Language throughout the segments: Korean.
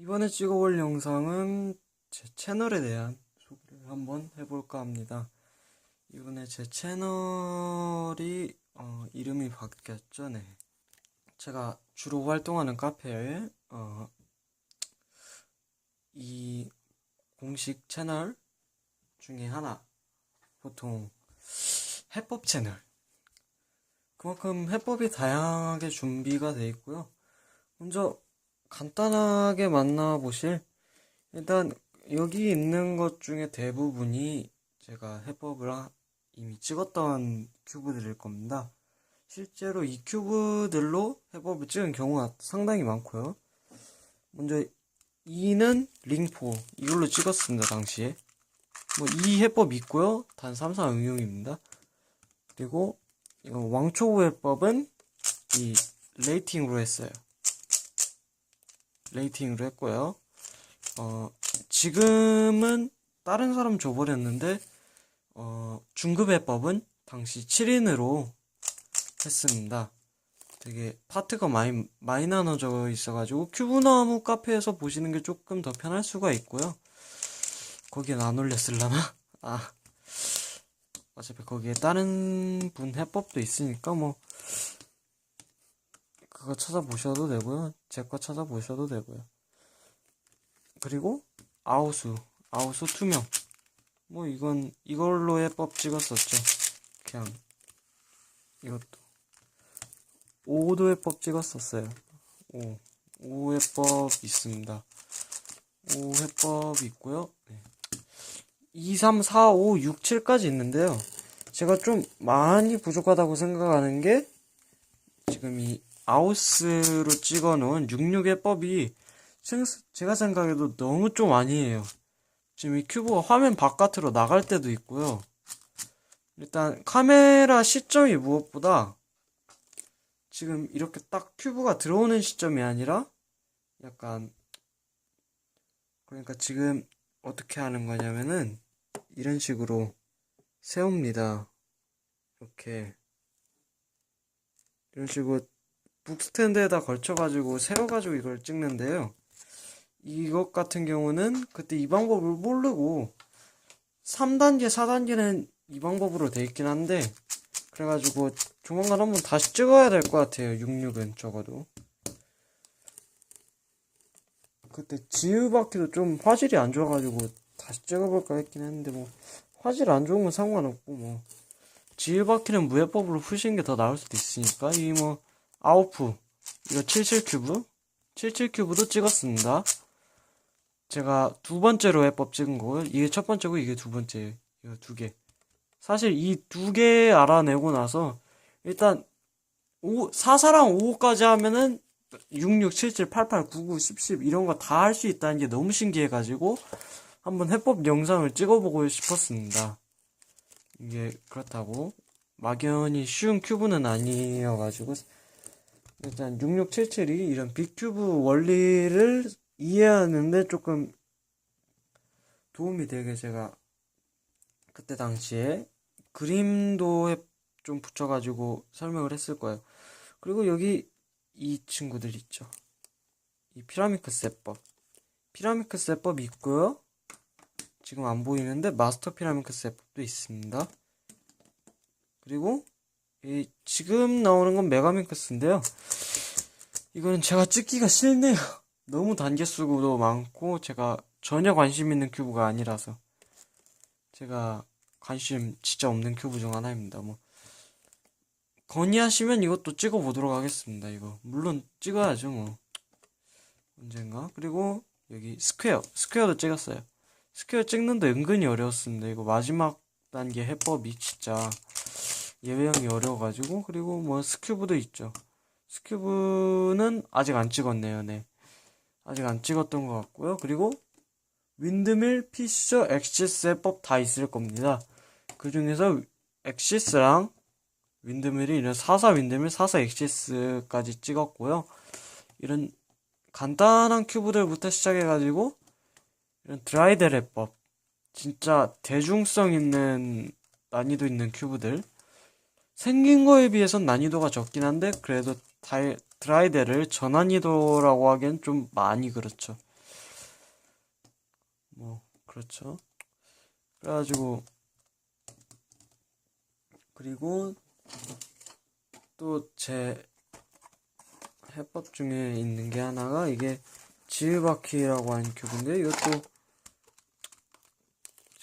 이번에 찍어볼 영상은 제 채널에 대한 소개를 한번 해볼까 합니다. 이번에 제 채널이 어, 이름이 바뀌었죠, 네. 제가 주로 활동하는 카페에 어, 이 공식 채널 중에 하나, 보통 해법 채널. 그만큼 해법이 다양하게 준비가 돼 있고요. 먼저 간단하게 만나보실 일단 여기 있는 것 중에 대부분이 제가 해법을 하- 이미 찍었던 큐브들일 겁니다. 실제로 이 큐브들로 해법을 찍은 경우가 상당히 많고요. 먼저 2는 링포 이걸로 찍었습니다 당시에 뭐 이 해법 있고요 단 3, 4 응용입니다. 그리고 왕초보 해법은 이 레이팅으로 했어요. 레이팅으로 했고요. 어, 지금은 다른 사람 줘버렸는데, 어, 중급 해법은 당시 7인으로 했습니다. 되게 파트가 많이, 많이 나눠져 있어가지고, 큐브나무 카페에서 보시는 게 조금 더 편할 수가 있고요. 거기엔 안 올렸을라나? 아, 어차피 거기에 다른 분 해법도 있으니까 뭐, 그거 찾아보셔도 되고요. 제 거 찾아보셔도 되고요. 그리고 아우수, 아우수 투명. 뭐 이건 이걸로 해법 찍었었죠. 그냥 이것도 오도 해법 찍었었어요. 오, 오 해법 있습니다. 오 해법 있고요. 네. 2, 3, 4, 5, 6, 7까지 있는데요. 제가 좀 많이 부족하다고 생각하는 게 지금 이 아우스로 찍어 놓은 66해법이 제가 생각해도 너무 좀 아니에요. 지금 이 큐브가 화면 바깥으로 나갈 때도 있고요. 일단 카메라 시점이 무엇보다 지금 이렇게 딱 큐브가 들어오는 시점이 아니라 약간 그러니까 지금 어떻게 하는 거냐면은 이런 식으로 세웁니다. 이렇게 이런 식으로 북스탠드에다 걸쳐가지고 세워가지고 이걸 찍는데요. 이것 같은 경우는 그때 이 방법을 모르고 3단계, 4단계는 이 방법으로 돼 있긴 한데 그래가지고 조만간 한번 다시 찍어야 될 것 같아요. 66은 적어도. 그때 지우바퀴도 좀 화질이 안 좋아가지고 다시 찍어볼까 했긴 했는데 뭐 화질 안 좋은 건 상관없고 뭐 지우바퀴는 무해법으로 푸시는 게 더 나을 수도 있으니까 이 뭐 아우프. 이거 77큐브? 77큐브도 찍었습니다. 제가 두 번째로 해법 찍은 거고요. 이게 첫 번째고 이게 두 번째예요. 이거 두개. 사실 이 두 개 알아내고 나서 일단 5, 4사랑 5까지 하면은 66, 77, 88, 99, 10, 10 이런 거 다 할 수 있다는 게 너무 신기해가지고 한번 해법 영상을 찍어보고 싶었습니다. 이게 그렇다고 막연히 쉬운 큐브는 아니어가지고 일단 6677이 이런 빅큐브 원리를 이해하는데 조금 도움이 되게 제가 그때 당시에 그림도 해- 좀 붙여가지고 설명을 했을 거예요. 그리고 여기 이 친구들 있죠. 이 피라미드 세법. 피라미드 세법이 있고요. 지금 안 보이는데 마스터 피라미드 세법도 있습니다. 그리고 이 지금 나오는 건 메가민크스인데요. 이거는 제가 찍기가 싫네요. 너무 단계 수도 많고 제가 전혀 관심 있는 큐브가 아니라서 제가 관심 진짜 없는 큐브 중 하나입니다. 뭐 건의하시면 이것도 찍어 보도록 하겠습니다. 이거 물론 찍어야죠 뭐 언젠가 그리고 여기 스퀘어 스퀘어도 찍었어요. 스퀘어 찍는데 은근히 어려웠습니다. 이거 마지막 단계 해법이 진짜 예외형이 어려워가지고 그리고 뭐 스큐브도 있죠. 스큐브는 아직 안 찍었네요. 네 아직 안 찍었던 것 같고요. 그리고 윈드밀, 피셔, 엑시스 해법 다 있을 겁니다. 그 중에서 엑시스랑 윈드밀이 이런 44 윈드밀, 44 엑시스까지 찍었고요. 이런 간단한 큐브들부터 시작해가지고 이런 드라이델 해법 진짜 대중성 있는 난이도 있는 큐브들 생긴 거에 비해선 난이도가 적긴 한데 그래도 다이, 드라이델을 저난이도라고 하기엔 좀 많이 그렇죠. 뭐 그렇죠. 그래가지고 그리고 또 제 해법 중에 있는 게 하나가 이게 지우바퀴라고 하는 큐브인데 이것도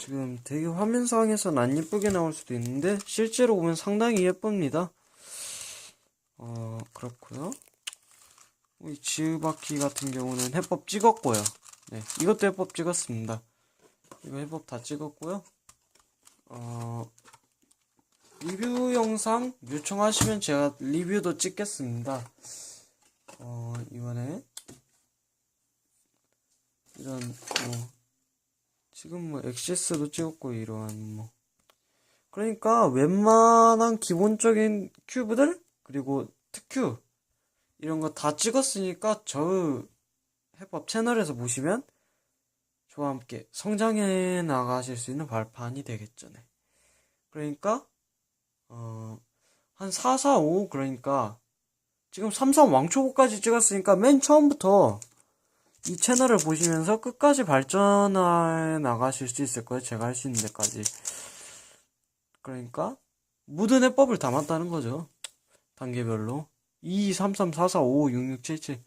지금 되게 화면상에서는 안 예쁘게 나올 수도 있는데 실제로 보면 상당히 예쁩니다. 어 그렇고요. 이 지우바퀴 같은 경우는 해법 찍었고요. 네, 이것도 해법 찍었습니다. 이거 해법 다 찍었고요. 어, 리뷰 영상 요청하시면 제가 리뷰도 찍겠습니다. 어, 이번에 이런 뭐 지금 뭐 엑시스도 찍었고 이러한 뭐 그러니까 웬만한 기본적인 큐브들 그리고 특큐 이런 거 다 찍었으니까 저 해법 채널에서 보시면 저와 함께 성장해 나가실 수 있는 발판이 되겠죠. 네. 그러니까 어, 한 4, 4, 5 그러니까 지금 3, 3 왕초보까지 찍었으니까 맨 처음부터 이 채널을 보시면서 끝까지 발전해 나가실 수 있을 거예요. 제가 할 수 있는 데까지. 그러니까 모든 해법을 담았다는 거죠. 단계별로. 2, 3, 3, 4, 4, 5, 6, 6, 7, 7.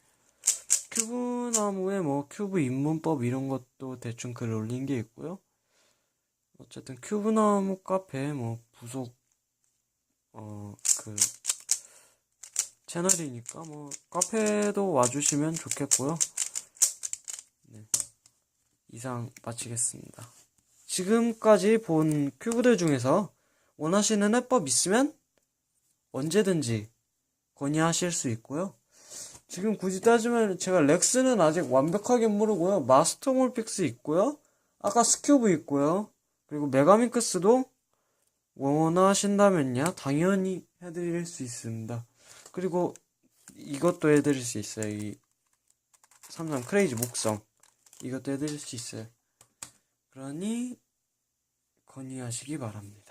큐브 나무에 뭐 큐브 입문법 이런 것도 대충 글 올린 게 있고요. 어쨌든 큐브 나무 카페 뭐 부속 어 그 채널이니까 뭐 카페도 와주시면 좋겠고요. 네. 이상 마치겠습니다. 지금까지 본 큐브들 중에서 원하시는 해법 있으면 언제든지 건의하실 수 있고요. 지금 굳이 따지면 제가 렉스는 아직 완벽하게 모르고요. 마스터 몰픽스 있고요. 아까 스큐브 있고요. 그리고 메가밍크스도 원하신다면요. 당연히 해드릴 수 있습니다. 그리고 이것도 해드릴 수 있어요. 이 삼성 크레이지 목성. 이것도 해드릴 수 있어요. 그러니 건의하시기 바랍니다.